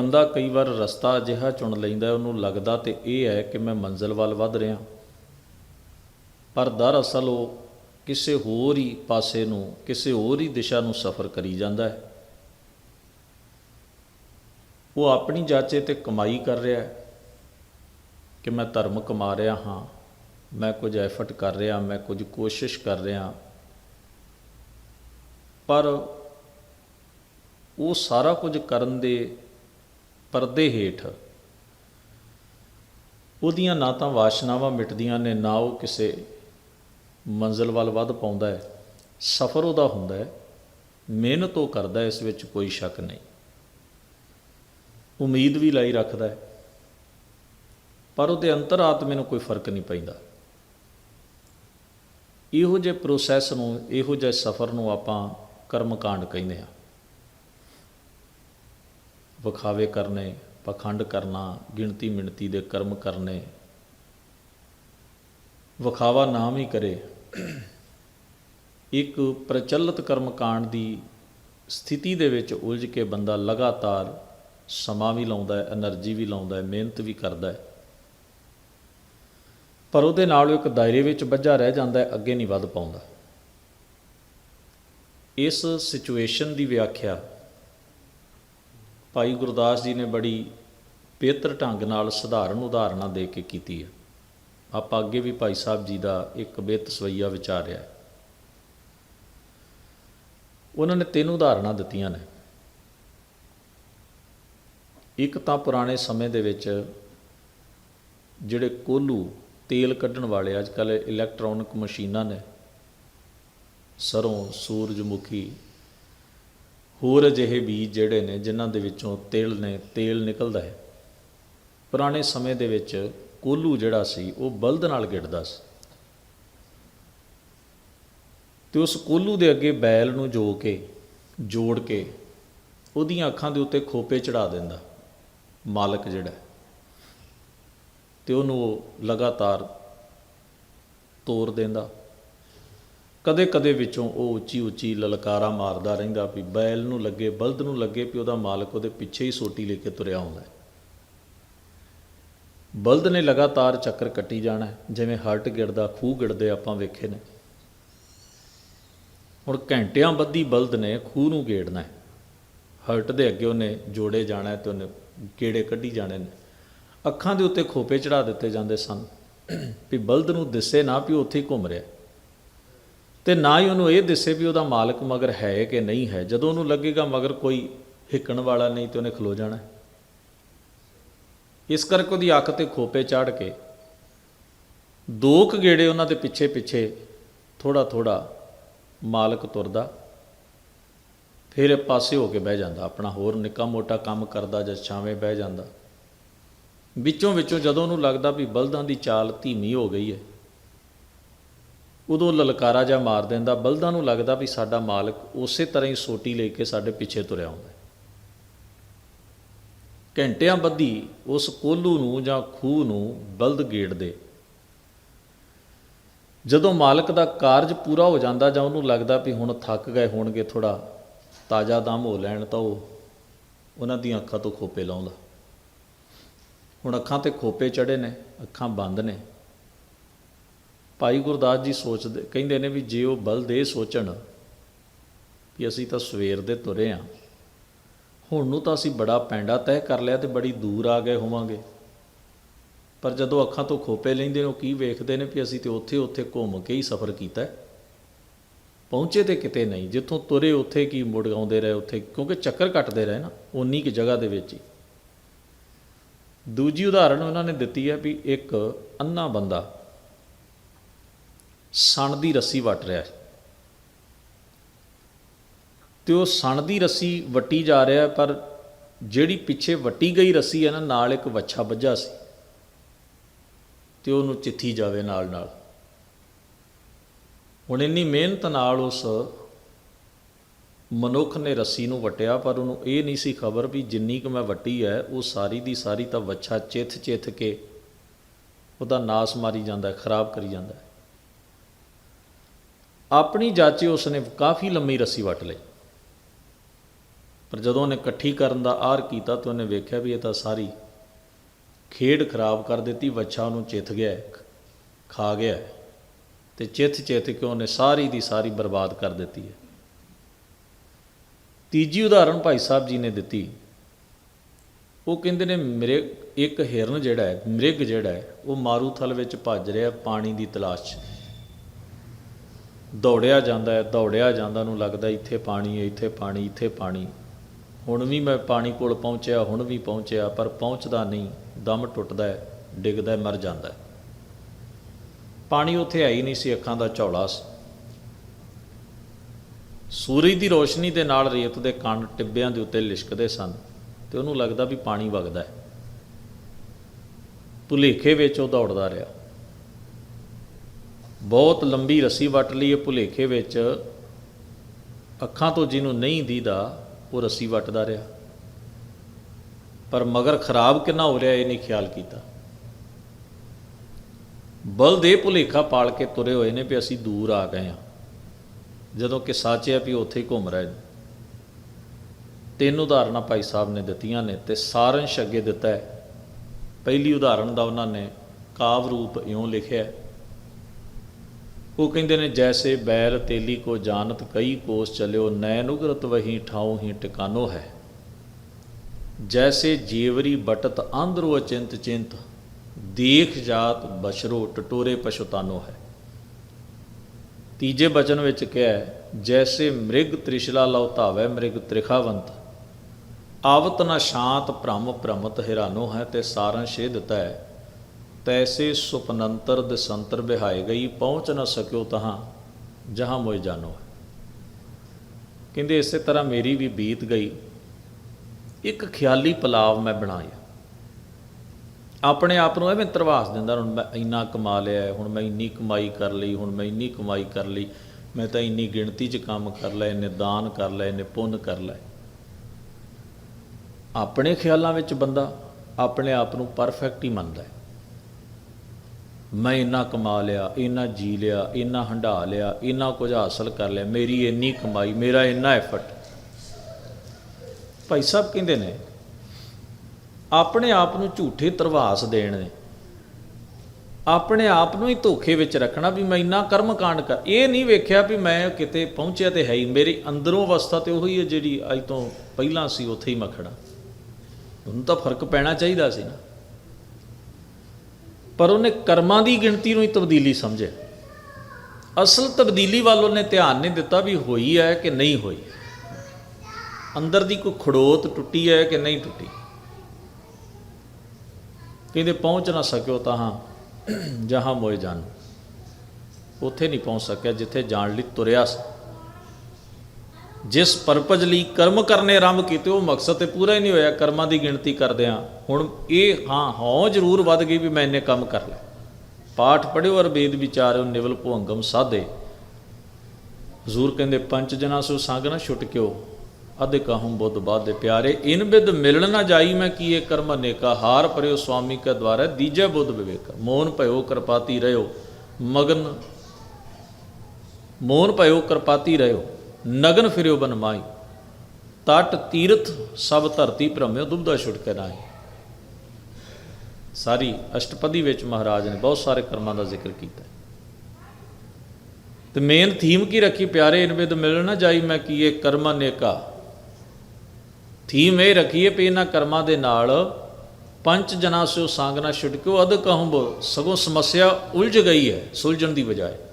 ਬੰਦਾ ਕਈ ਵਾਰ ਰਸਤਾ ਅਜਿਹਾ ਚੁਣ ਲੈਂਦਾ ਉਹਨੂੰ ਲੱਗਦਾ ਤੇ ਇਹ ਹੈ ਕਿ ਮੈਂ ਮੰਜ਼ਿਲ ਵੱਲ ਵੱਧ ਰਿਹਾ। ਪਰ ਦਰਅਸਲ ਉਹ ਕਿਸੇ ਹੋਰ ਹੀ ਪਾਸੇ ਨੂੰ, ਕਿਸੇ ਹੋਰ ਹੀ ਦਿਸ਼ਾ ਨੂੰ ਸਫ਼ਰ ਕਰੀ ਜਾਂਦਾ ਹੈ। ਉਹ ਆਪਣੀ ਜਾਚੇ ਤੇ ਕਮਾਈ ਕਰ ਰਿਹਾ ਹੈ ਕਿ ਮੈਂ ਧਰਮ ਕਮਾ ਰਿਹਾ ਹਾਂ, ਮੈਂ ਕੁਝ ਐਫਰਟ ਕਰ ਰਿਹਾ, ਮੈਂ ਕੁਝ ਕੋਸ਼ਿਸ਼ ਕਰ ਰਿਹਾ। ਪਰ ਉਹ ਸਾਰਾ ਕੁਝ ਕਰਨ ਦੇ ਪਰਦੇ ਹੇਠ। ਉਹਦੀਆਂ ਨਾ ਤਾਂ ਵਾਸ਼ਨਾਵਾਂ ਮਿਟਦੀਆਂ ਨੇ, ਨਾ ਉਹ ਕਿਸੇ ਮੰਜ਼ਿਲ ਵੱਲ ਵੱਧ ਪਾਉਂਦਾ ਹੈ। ਸਫ਼ਰ ਉਹਦਾ ਹੁੰਦਾ ਹੈ। ਮਿਹਨਤ ਉਹ ਕਰਦਾ ਇਸ ਵਿੱਚ ਕੋਈ ਸ਼ੱਕ ਨਹੀਂ। ਉਮੀਦ ਵੀ ਲਾਈ ਰੱਖਦਾ ਹੈ। ਪਰ ਉਹਦੇ ਅੰਤਰਾਤਮੇ ਨੂੰ ਕੋਈ ਫ਼ਰਕ ਨਹੀਂ ਪੈਂਦਾ। ਇਹੋ ਜਿਹੇ ਪ੍ਰੋਸੈਸ ਨੂੰ, ਇਹੋ ਜਿਹੇ ਸਫ਼ਰ ਨੂੰ ਆਪਾਂ ਕਰਮਕਾਂਡ ਕਹਿੰਦੇ ਆ ਵਿਖਾਵੇ ਕਰਨੇ, ਪਖੰਡ ਕਰਨਾ, ਗਿਣਤੀ ਮਿਣਤੀ ਦੇ ਕਰਮ ਕਰਨੇ। ਵਿਖਾਵਾ ਨਾ ਵੀ ਕਰੇ। ਇੱਕ ਪ੍ਰਚਲਿਤ ਕਰਮ ਕਾਂਡ ਦੀ ਸਥਿਤੀ ਦੇ ਵਿੱਚ ਉਲਝ ਕੇ ਬੰਦਾ ਲਗਾਤਾਰ ਸਮਾਂ ਵੀ ਲਾਉਂਦਾ ਹੈ એનર્ਜੀ ਵੀ ਲਾਉਂਦਾ ਹੈ, ਮਿਹਨਤ ਵੀ ਕਰਦਾ ਹੈ। ਪਰ ਉਹਦੇ ਨਾਲ ਇੱਕ ਦਾਇਰੇ ਵਿੱਚ ਵੱਜਾ ਰਹਿ ਜਾਂਦਾ ਹੈ, ਅੱਗੇ ਨਹੀਂ ਵੱਧ ਪਾਉਂਦਾ। ਇਸ ਸਿਚੁਏਸ਼ਨ ਦੀ ਵਿਆਖਿਆ ਭਾਈ ਗੁਰਦਾਸ ਜੀ ਨੇ ਬੜੀ ਬਿਹਤਰ ਢੰਗ ਨਾਲ ਸਧਾਰਨ ਉਦਾਹਰਨਾਂ ਦੇ ਕੇ ਕੀਤੀ ਹੈ। ਆਪਾਂ ਅੱਗੇ ਵੀ ਭਾਈ ਸਾਹਿਬ ਜੀ ਦਾ ਇੱਕ ਬੇਤਸਵਈਆ ਵਿਚਾਰਿਆ ਉਹਨਾਂ ਨੇ ਤਿੰਨ ਉਦਾਹਰਨਾਂ ਦਿੱਤੀਆਂ ਨੇ। ਇੱਕ ਤਾਂ ਪੁਰਾਣੇ ਸਮੇਂ ਦੇ ਵਿੱਚ ਜਿਹੜੇ ਕੋਲੂ ਤੇਲ ਕੱਢਣ ਵਾਲੇ ਅੱਜ ਕੱਲ ਇਲੈਕਟ੍ਰੋਨਿਕ ਮਸ਼ੀਨਾਂ ਨੇ, ਸਰੋਂ, ਸੂਰਜਮੁਖੀ ਹੋਰ ਅਜਿਹੇ ਬੀਜ ਜਿਹੜੇ ਨੇ, ਜਿਨ੍ਹਾਂ ਦੇ ਵਿੱਚੋਂ ਤੇਲ ਨੇ, ਤੇਲ ਨਿਕਲਦਾ ਹੈ। ਪੁਰਾਣੇ ਸਮੇਂ ਦੇ ਵਿੱਚ ਕੋਲੂ ਜਿਹੜਾ ਸੀ, ਉਹ ਬਲਦ ਨਾਲ ਗਿੜਦਾ ਸੀ। ਤੇ ਉਸ ਕੋਲੂ ਦੇ ਅੱਗੇ ਬੈਲ ਨੂੰ ਜੋ ਕੇ, ਜੋੜ ਕੇ, ਉਹਦੀਆਂ ਅੱਖਾਂ ਦੇ ਉੱਤੇ ਖੋਪੇ ਚੜਾ ਦਿੰਦਾ, ਮਾਲਕ ਜਿਹੜਾ ਹੈ। ਤੇ ਉਹਨੂੰ ਉਹ ਲਗਾਤਾਰ ਤੋਰ ਦਿੰਦਾ। ਕਦੇ ਕਦੇ ਵਿੱਚੋਂ ਉਹ ਉੱਚੀ ਉੱਚੀ ਲਲਕਾਰਾ ਮਾਰਦਾ ਰਹਿੰਦਾ ਵੀ ਬੈਲ ਨੂੰ ਲੱਗੇ, ਬਲਦ ਨੂੰ ਲੱਗੇ ਵੀ ਉਹਦਾ ਮਾਲਕ ਉਹਦੇ ਪਿੱਛੇ ਹੀ ਸੋਟੀ ਲੈ ਕੇ ਤੁਰਿਆ ਹੁੰਦਾ ਹੈ। ਬਲਦ ਨੇ ਲਗਾਤਾਰ ਚੱਕਰ ਕੱਟੀ ਜਾਣਾ ਜਿਵੇਂ ਹਰਟ ਗਿੜਦਾ ਖੂਹ ਗਿੜਦੇ ਆਪਾਂ ਵੇਖੇ ਨੇ। ਹੁਣ ਘੰਟਿਆਂ ਬੱਧੀ ਬਲਦ ਨੇ ਖੂਹ ਨੂੰ ਗੇੜਨਾ ਹੈ। ਹਰਟ ਦੇ ਅੱਗੇ ਉਹਨੇ ਜੋੜੇ ਜਾਣਾ ਹੈ ਤੇ ਉਹਨੇ ਗੇੜੇ ਕੱਢੀ ਜਾਣੇ ਨੇ। ਅੱਖਾਂ ਦੇ ਉੱਤੇ ਖੋਪੇ ਚੜਾ ਦਿੱਤੇ ਜਾਂਦੇ ਸਨ ਵੀ ਬਲਦ ਨੂੰ ਦਿਸੇ ਨਾ ਵੀ ਉਹ ਉੱਥੇ ਹੀ ਘੁੰਮ ਰਿਹਾ ਤੇ ਨਾ ਹੀ ਉਹਨੂੰ ਇਹ ਦਿਸੇ ਵੀ ਉਹਦਾ ਮਾਲਕ ਮਗਰ ਹੈ ਕਿ ਨਹੀਂ ਹੈ। ਜਦੋਂ ਉਹਨੂੰ ਲੱਗੇਗਾ ਮਗਰ ਕੋਈ ਹਿੱਕਣ ਵਾਲਾ ਨਹੀਂ ਤੇ ਉਹਨੇ ਖਲੋ ਜਾਣਾ ਇਸ ਕਰਕੇ ਉਹਦੀ ਅੱਖ ਤੇ ਖੋਪੇ ਚਾੜ ਕੇ ਦੋ ਕੁ ਗੇੜੇ ਉਹਨਾਂ ਦੇ ਪਿੱਛੇ ਪਿੱਛੇ ਥੋੜਾ ਥੋੜਾ ਮਾਲਕ ਤੁਰਦਾ, ਫਿਰ ਪਾਸੇ ਹੋ ਕੇ ਬਹਿ ਜਾਂਦਾ, ਆਪਣਾ ਹੋਰ ਨਿੱਕਾ ਮੋਟਾ ਕੰਮ ਕਰਦਾ ਜਾਂ ਛਾਵੇਂ ਬਹਿ ਜਾਂਦਾ। ਵਿੱਚੋਂ ਵਿੱਚੋਂ ਜਦੋਂ ਉਹਨੂੰ ਲੱਗਦਾ ਵੀ ਬਲਦਾਂ ਦੀ ਚਾਲ ਧੀਮੀ ਹੋ ਗਈ ਹੈ ਉਦੋਂ ਲਲਕਾਰਾ ਜਾ ਮਾਰ ਦਿੰਦਾ, ਬਲਦਾਂ ਨੂੰ ਲੱਗਦਾ ਵੀ ਸਾਡਾ ਮਾਲਕ ਉਸੇ ਤਰ੍ਹਾਂ ਹੀ ਸੋਟੀ ਲੈ ਕੇ ਸਾਡੇ ਪਿੱਛੇ ਤੁਰਿਆ ਆਉਂਦਾ ਘੰਟਿਆਂ ਬੱਧੀ ਉਸ ਕੋਲੂ ਨੂੰ ਜਾਂ ਖੂਹ ਨੂੰ ਬਲਦ ਗੇੜਦੇ ਜਦੋਂ ਮਾਲਕ ਦਾ ਕਾਰਜ ਪੂਰਾ ਹੋ ਜਾਂਦਾ ਜਾਂ ਉਹਨੂੰ ਲੱਗਦਾ ਵੀ ਹੁਣ ਥੱਕ ਗਏ ਹੋਣਗੇ ਥੋੜਾ ਤਾਜ਼ਾ ਦਮ ਹੋ ਲੈਣ ਤਾਂ ਉਹ ਉਹਨਾਂ ਦੀਆਂ ਅੱਖਾਂ ਤੋਂ ਖੋਪੇ ਲਾਉਂਦਾ। ਹੁਣ ਅੱਖਾਂ ਤੇ ਖੋਪੇ ਚੜੇ ਨੇ, ਅੱਖਾਂ ਬੰਦ ਨੇ। ਭਾਈ ਗੁਰਦਾਸ ਜੀ ਸੋਚਦੇ, ਕਹਿੰਦੇ ਨੇ ਵੀ ਜੇ ਉਹ ਬਲਦ ਇਹ ਸੋਚਣ ਵੀ ਅਸੀਂ ਤਾਂ ਸਵੇਰ ਦੇ ਤੁਰੇ ਆ, ਹੁਣ ਨੂੰ ਤਾਂ ਅਸੀਂ ਬੜਾ ਪੈਂਡਾ ਤੈਅ ਕਰ ਲਿਆ ਤੇ ਬੜੀ ਦੂਰ ਆ ਗਏ ਹੋਵਾਂਗੇ। ਪਰ ਜਦੋਂ ਅੱਖਾਂ ਤੋਂ ਖੋਪੇ ਲੈਂਦੇ ਨੇ, ਉਹ ਕੀ ਵੇਖਦੇ ਨੇ ਵੀ ਅਸੀਂ ਤੇ ਉੱਥੇ ਉੱਥੇ ਘੁੰਮ ਕੇ ਹੀ ਸਫ਼ਰ ਕੀਤਾ ਪਹੁੰਚੇ ਤੇ ਕਿਤੇ ਨਹੀਂ, ਜਿੱਥੋਂ ਤੁਰੇ ਉੱਥੇ ਕੀ ਮੁੜ ਆਉਂਦੇ ਰਹੇ ਉੱਥੇ, ਕਿਉਂਕਿ ਚੱਕਰ ਕੱਟਦੇ ਰਹੇ ਨਾ ਉਨੀ ਕੁ ਜਗ੍ਹਾ ਦੇ ਵਿੱਚ ਹੀ। ਦੂਜੀ ਉਦਾਹਰਣ ਉਹਨਾਂ ਨੇ ਦਿੱਤੀ ਹੈ ਵੀ ਇੱਕ ਅੰਨਾ ਬੰਦਾ ਸਣ ਦੀ ਰੱਸੀ ਵੱਟ ਰਿਹਾ ਹੈ। ਤੇ ਉਹ ਸਣ ਦੀ ਰੱਸੀ ਵੱਟੀ ਜਾ ਰਿਹਾ ਪਰ ਜਿਹੜੀ ਪਿੱਛੇ ਵੱਟੀ ਗਈ ਰੱਸੀ ਹੈ ਨਾ, ਨਾਲ ਇੱਕ ਵੱਛਾ ਵੱਜਾ ਸੀ। ਤੇ ਉਹਨੂੰ ਚਿੱਥੀ ਜਾਵੇ ਨਾਲ ਨਾਲ। ਹੁਣ ਇੰਨੀ ਮਿਹਨਤ ਨਾਲ ਉਸ ਮਨੁੱਖ ਨੇ ਰੱਸੀ ਨੂੰ ਵਟਿਆ, ਪਰ ਉਹਨੂੰ ਇਹ ਨਹੀਂ ਸੀ ਖਬਰ ਵੀ ਜਿੰਨੀ ਕੁ ਮੈਂ ਵੱਟੀ ਹੈ, ਉਹ ਸਾਰੀ ਦੀ ਸਾਰੀ ਤਾਂ ਵੱਛਾ ਚਿੱਥ ਚਿੱਥ ਕੇ ਉਹਦਾ ਨਾਸ ਮਾਰੀ ਜਾਂਦਾ ਖਰਾਬ ਕਰੀ ਜਾਂਦਾ ਆਪਣੀ ਜਾਚੇ ਉਸਨੇ ਕਾਫੀ ਲੰਮੀ ਰੱਸੀ ਵੱਟ ਲਈ। ਪਰ ਜਦੋਂ ਉਹਨੇ ਇਕੱਠੀ ਕਰਨ ਦਾ ਆਰ ਕੀਤਾ ਤਾਂ ਉਹਨੇ ਵੇਖਿਆ ਵੀ ਇਹ ਤਾਂ ਸਾਰੀ ਖੇਡ ਖਰਾਬ ਕਰ ਦਿੱਤੀ, ਵੱਛਾ ਉਹਨੂੰ ਚਿੱਥ ਗਿਆ, ਖਾ ਗਿਆ ਹੈ। ਤੇ ਚਿੱਥ ਚਿੱਥ ਕੇ ਉਹਨੇ ਸਾਰੀ ਦੀ ਸਾਰੀ ਬਰਬਾਦ ਕਰ ਦਿੱਤੀ ਹੈ। ਤੀਜੀ ਉਦਾਹਰਣ ਭਾਈ ਸਾਹਿਬ ਜੀ ਨੇ ਦਿੱਤੀ। ਉਹ ਕਹਿੰਦੇ ਨੇ, ਮੇਰੇ ਇੱਕ ਹਿਰਨ ਜਿਹੜਾ ਹੈ, ਮ੍ਰਿਗ ਜਿਹੜਾ ਹੈ, ਉਹ ਮਾਰੂਥਲ ਵਿੱਚ ਭੱਜ ਰਿਹਾ, ਪਾਣੀ ਦੀ ਤਲਾਸ਼ 'ਚ। ਦੌੜਿਆ ਜਾਂਦਾ ਹੈ ਦੌੜਿਆ ਜਾਂਦਾ ਨੂੰ ਲੱਗਦਾ ਇੱਥੇ ਪਾਣੀ ਹੈ ਇੱਥੇ ਪਾਣੀ ਇੱਥੇ ਪਾਣੀ। ਹੁਣ ਵੀ ਮੈਂ ਪਾਣੀ ਕੋਲ ਪਹੁੰਚਿਆ ਹੁਣ ਵੀ ਪਹੁੰਚਿਆ ਪਰ ਪਹੁੰਚਦਾ ਨਹੀਂ। ਦਮ ਟੁੱਟਦਾ ਹੈ ਡਿੱਗਦਾ ਹੈ, ਮਰ ਜਾਂਦਾ ਹੈ। ਪਾਣੀ ਉੱਥੇ ਹੈ ਹੀ ਨਹੀਂ ਸੀ ਅੱਖਾਂ ਦਾ ਝੌਲਾ ਸੀ। ਸੂਰਜ ਦੀ ਰੋਸ਼ਨੀ ਦੇ ਨਾਲ ਰੇਤ ਦੇ ਕਣ ਟਿੱਬਿਆਂ ਦੇ ਉੱਤੇ ਲਿਸ਼ਕਦੇ ਸਨ ਤੇ ਉਹਨੂੰ ਲੱਗਦਾ ਵੀ ਪਾਣੀ ਵਗਦਾ ਹੈ। ਭੁਲੇਖੇ ਵਿੱਚ ਉਹ ਦੌੜਦਾ ਰਿਹਾ। ਬਹੁਤ ਲੰਬੀ ਰੱਸੀ ਵੱਟ ਲਈ ਇਹ ਭੁਲੇਖੇ ਵਿੱਚ ਅੱਖਾਂ ਤੋਂ ਜਿਹਨੂੰ ਨਹੀਂ ਦੀਦਾ, ਉਹ ਰੱਸੀ ਵੱਟਦਾ ਰਿਹਾ। ਪਰ ਮਗਰ ਖਰਾਬ ਕਿੰਨਾ ਹੋ ਰਿਹਾ ਇਹ ਨਹੀਂ ਖਿਆਲ ਕੀਤਾ। ਬਲ ਦੇ ਭੁਲੇਖਾ ਪਾਲ ਕੇ ਤੁਰੇ ਹੋਏ ਨੇ ਵੀ ਅਸੀਂ ਦੂਰ ਆ ਗਏ ਹਾਂ। ਜਦੋਂ ਕਿ ਸੱਚ ਹੈ ਵੀ ਉਹ ਉੱਥੇ ਹੀ ਘੁੰਮ ਰਹੇ ਨੇ। ਤਿੰਨ ਉਦਾਹਰਨਾਂ ਭਾਈ ਸਾਹਿਬ ਨੇ ਦਿੱਤੀਆਂ ਨੇ ਤੇ ਸਾਰੰਸ਼ ਅੱਗੇ ਦਿੱਤਾ ਹੈ। ਪਹਿਲੀ ਉਦਾਹਰਣ ਦਾ ਉਹਨਾਂ ਨੇ ਕਾਵ ਰੂਪ ਇਉਂ ਲਿਖਿਆ ਹੈ ਉਹ ਕਹਿੰਦੇ ਨੇ, ਜੈਸੇ ਬੈਲ ਤੇਲੀ ਕੋ ਜਾਣਤ, ਕਈ ਕੋਸ ਚਲਿਓ, ਨੈਣ ਉਗਰਤ ਵਹੀ ਠਾਉ ਹੀ ਟਿਕਾਨੋ ਹੈ। ਜੈਸੇ ਜੀਵਰੀ ਬਟਤ ਆਂਦਰੋ ਅਚਿੰਤ ਚਿੰਤ, ਦੇਖ ਜਾਤ ਬਸ਼ਰੋ ਟਟੋਰੇ ਪਸ਼ੁਤਾਨੋ ਹੈ। ਤੀਜੇ ਬਚਨ ਵਿੱਚ ਕਿਹਾ ਜੈਸੇ ਮ੍ਰਿਗ ਤ੍ਰਿਸ਼ਲਾ ਲਉ ਧਾਵੈ, ਮ੍ਰਿਗ ਤ੍ਰਿਖਾਵੰਤ, ਆਵਤ ਨਾ ਸ਼ਾਂਤ ਭ੍ਰਮ ਭ੍ਰਮਤ ਹਿਰਾਨੋ ਹੈ ਤੇ ਸਾਰੰਸ਼ ਇਹ ਦਿੱਤਾ ਹੈ। ਤੈਸੇ ਸੁਪਨੰਤਰ ਦਸੰਤਰ ਬਿਹਾਏ ਗਈ, ਪਹੁੰਚ ਨਾ ਸਕਿਓ ਤਹਾਂ, ਜਹਾਂ ਮੋਇ ਜਾਨੋ ਕਹਿੰਦੇ ਇਸੇ ਤਰ੍ਹਾਂ ਮੇਰੀ ਵੀ ਬੀਤ ਗਈ। ਇੱਕ ਖਿਆਲੀ ਪਲਾਵ ਮੈਂ ਬਣਾਇਆ। ਆਪਣੇ ਆਪ ਨੂੰ ਐਵੇਂ ਤਰਵਾਸ ਦਿੰਦਾ, ਹੁਣ ਮੈਂ ਇੰਨਾ ਕਮਾ ਲਿਆ, ਹੁਣ ਮੈਂ ਇੰਨੀ ਕਮਾਈ ਕਰ ਲਈ, ਹੁਣ ਮੈਂ ਇੰਨੀ ਕਮਾਈ ਕਰ ਲਈ, ਮੈਂ ਤਾਂ ਇੰਨੀ ਗਿਣਤੀ 'ਚ ਕੰਮ ਕਰ ਲਏ ਇੰਨੇ ਦਾਨ ਕਰ ਲਏ ਇੰਨੇ ਪੁੰਨ ਕਰ ਲਏ ਆਪਣੇ ਖਿਆਲਾਂ ਵਿੱਚ ਬੰਦਾ ਆਪਣੇ ਆਪ ਨੂੰ ਪਰਫੈਕਟ ਹੀ ਮੰਨਦਾ ਹੈ। ਮੈਂ ਇੰਨਾ ਕਮਾ ਲਿਆ, ਇੰਨਾ ਜੀ ਲਿਆ, ਇੰਨਾ ਹੰਢਾ ਲਿਆ, ਇੰਨਾ ਕੁਝ ਹਾਸਲ ਕਰ ਲਿਆ, ਮੇਰੀ ਇੰਨੀ ਕਮਾਈ, ਮੇਰਾ ਇੰਨਾ ਐਫਰਟ ਭਾਈ ਸਾਹਿਬ ਕਹਿੰਦੇ ਨੇ, ਆਪਣੇ ਆਪ ਨੂੰ ਝੂਠੇ ਤਰਵਾਸ ਦੇਣ ਨੇ। ਆਪਣੇ ਆਪ ਨੂੰ ਹੀ ਧੋਖੇ ਵਿੱਚ ਰੱਖਣਾ ਵੀ ਮੈਂ ਇੰਨਾ ਕਰਮ ਕਾਂਡ ਕਰ, ਇਹ ਨਹੀਂ ਵੇਖਿਆ ਵੀ ਮੈਂ ਕਿਤੇ ਪਹੁੰਚਿਆ ਤੇ ਹੈ ਹੀ, ਮੇਰੀ ਅੰਦਰੋਂ ਅਵਸਥਾ ਤੇ ਉਹੀ ਹੈ ਜਿਹੜੀ ਅੱਜ ਤੋਂ ਪਹਿਲਾਂ ਸੀ, ਉੱਥੇ ਹੀ ਮੈਂ ਉਹਨੂੰ ਤਾਂ ਫ਼ਰਕ ਪੈਣਾ ਚਾਹੀਦਾ ਸੀ ਨਾ। ਪਰ ਉਹਨੇ ਕਰਮਾਂ ਦੀ ਗਿਣਤੀ ਨੂੰ ਹੀ ਤਬਦੀਲੀ ਸਮਝਿਆ। ਅਸਲ ਤਬਦੀਲੀ ਵੱਲ ਉਹਨੇ ਧਿਆਨ ਨਹੀਂ ਦਿੱਤਾ ਵੀ ਹੋਈ ਹੈ ਕਿ ਨਹੀਂ ਹੋਈ। ਅੰਦਰ ਦੀ ਕੋਈ ਖੜੋਤ ਟੁੱਟੀ ਹੈ ਕਿ ਨਹੀਂ ਟੁੱਟੀ। ਕਹਿੰਦੇ ਪਹੁੰਚ ਨਾ ਸਕਿਓ ਤਾਂ ਹਾਂ, ਜਹਾਂ ਮੋਏ ਜਾਨ। ਉੱਥੇ ਨਹੀਂ ਪਹੁੰਚ ਸਕਿਆ ਜਿੱਥੇ ਜਾਣ ਲਈ ਤੁਰਿਆ ਸੀ। ਜਿਸ ਪਰਪਜ਼ ਲਈ ਕਰਮ ਕਰਨੇ ਆਰੰਭ ਕੀਤੇ, ਉਹ ਮਕਸਦ ਤੇ ਪੂਰਾ ਹੀ ਨਹੀਂ ਹੋਇਆ, ਕਰਮਾਂ ਦੀ ਗਿਣਤੀ ਕਰਦਿਆਂ ਹੁਣ ਇਹ ਹਾਂ, ਹਉ ਜ਼ਰੂਰ ਵੱਧ ਗਈ ਵੀ ਮੈਂ ਇੰਨੇ ਕੰਮ ਕਰ ਲਏ। ਪਾਠ ਪੜਿਓ ਅਰ ਵੇਦ ਵਿਚਾਰਿਓ, ਨਿਵਲ ਭੁੰਗਮ ਸਾਧੇ। ਹਜ਼ੂਰ ਕਹਿੰਦੇ, ਪੰਜ ਜਨਾ ਸੋ ਸੰਗ ਨਾ ਛੁਟ ਕਿਓ, ਅਧਿ ਕਹੂੰ ਬੁੱਧ ਬਾਦੇ ਪਿਆਰੇ। ਇਨ ਬਿਦ ਮਿਲਣ ਨਾ ਜਾਈ ਮੈਂ ਕੀਏ ਕਰਮ ਅਨੇਕਾ, ਹਾਰ ਪਰਿਓ ਸੁਆਮੀ ਕਾ ਦਵਾਰਾ ਦੀਜੇ ਬੁੱਧ ਵਿਵੇਕ। ਮੋਨ ਭਇਓ ਕਿਰਪਾਤੀ ਰਹਿਓ ਮਗਨ ਮੋਨ ਭਇਓ ਕਿਰਪਾਤੀ ਰਹਿਓ ਨਗਨ ਫਿਰਿਓ ਬਨ ਮਾਈ। ਤਟ, ਤੀਰਥ, ਸਭ ਧਰਤੀ ਭ੍ਰਮਿਓ ਦੁਬਦਾ ਛੁਟ ਕੇ ਨਾਹੀ। ਸਾਰੀ ਅਸ਼ਟਪਦੀ ਵਿੱਚ ਮਹਾਰਾਜ ਨੇ ਬਹੁਤ ਸਾਰੇ ਕਰਮਾਂ ਦਾ ਜ਼ਿਕਰ ਕੀਤਾ। ਤੇ ਮੇਨ ਥੀਮ ਕੀ ਰੱਖੀ, ਪਿਆਰੇ ਇਨ ਵਿਦ ਮਿਲਣ ਨਾ ਜਾਈ ਮੈਂ ਕੀਏ ਕਰਮ ਅਨੇਕਾ ਥੀਮ ਇਹ ਰੱਖੀਏ ਵੀ ਇਹਨਾਂ ਕਰਮਾਂ ਦੇ ਨਾਲ ਪੰਜ ਜਨਾ ਸਿਓ ਸੰਗ ਨਾ ਛੁਟਕਿਓ ਅਦ ਕਹੰਬ ਸਗੋਂ ਸਮੱਸਿਆ ਉਲਝ ਗਈ ਹੈ, ਸੁਲਝਣ ਦੀ ਬਜਾਏ।